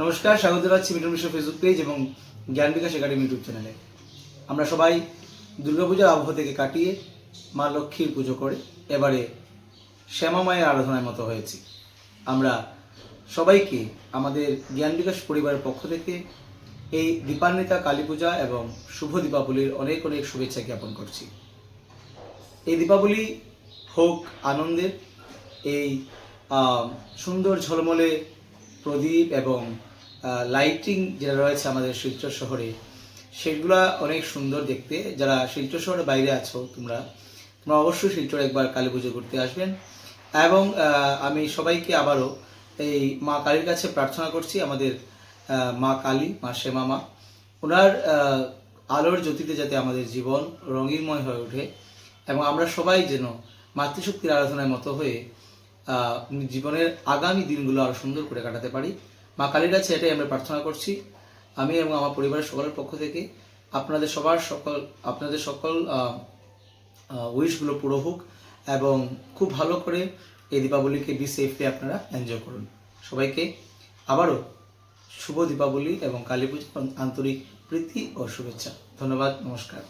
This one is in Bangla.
নমস্কার, স্বাগত জানাচ্ছি মিটন মিশ্র ফেসবুক পেজ এবং জ্ঞান বিকাশ একাডেমি ইউটিউব চ্যানেলে আমরা সবাই দুর্গাপূজার আবহ থেকে কাটিয়ে মা লক্ষ্মীর পুজো করে এবারে শ্যামা মায়ের আরাধনার মতো হয়েছি। আমরা সবাইকে আমাদের জ্ঞান বিকাশ পরিবারের পক্ষ থেকে এই দীপান্বিতা কালী পূজা এবং শুভ দীপাবলির অনেক অনেক শুভেচ্ছা জ্ঞাপন করছি। এই দীপাবলি হোক আনন্দের, এই সুন্দর ঝলমলে প্রদীপ এবং লাইটিং যেটা রয়েছে আমাদের শিলচর শহরে, সেগুলা অনেক সুন্দর দেখতে। যারা শিলচর শহরের বাইরে আছো তোমরা তোমরা অবশ্যই শিলচর একবার কালী পুজো করতে আসবেন। এবং আমি সবাইকে আবারও এই মা কালীর কাছে প্রার্থনা করছি, আমাদের মা কালী, মা শ্যামা মা, ওনার আলোর জ্যোতিতে যাতে আমাদের জীবন রঙিনময় হয়ে ওঠে। এবং আমরা সবাই যেন মাতৃশক্তির আরাধনার মতো হয়ে জীবনের আগামী দিনগুলো আরও সুন্দর করে কাটাতে পারি। মা কালীর কাছে এটাই আমরা প্রার্থনা করছি। আমি এবং আমার পরিবারের সকলের পক্ষ থেকে আপনাদের সবার সকল, আপনাদের সকল উইশগুলো পুরো হোক এবং খুব ভালো করে এই দীপাবলিকে বি সেফলি আপনারা এনজয় করুন। সবাইকে আবারও শুভ দীপাবলি এবং কালী পুজোর আন্তরিক প্রীতি ও শুভেচ্ছা। ধন্যবাদ, নমস্কার।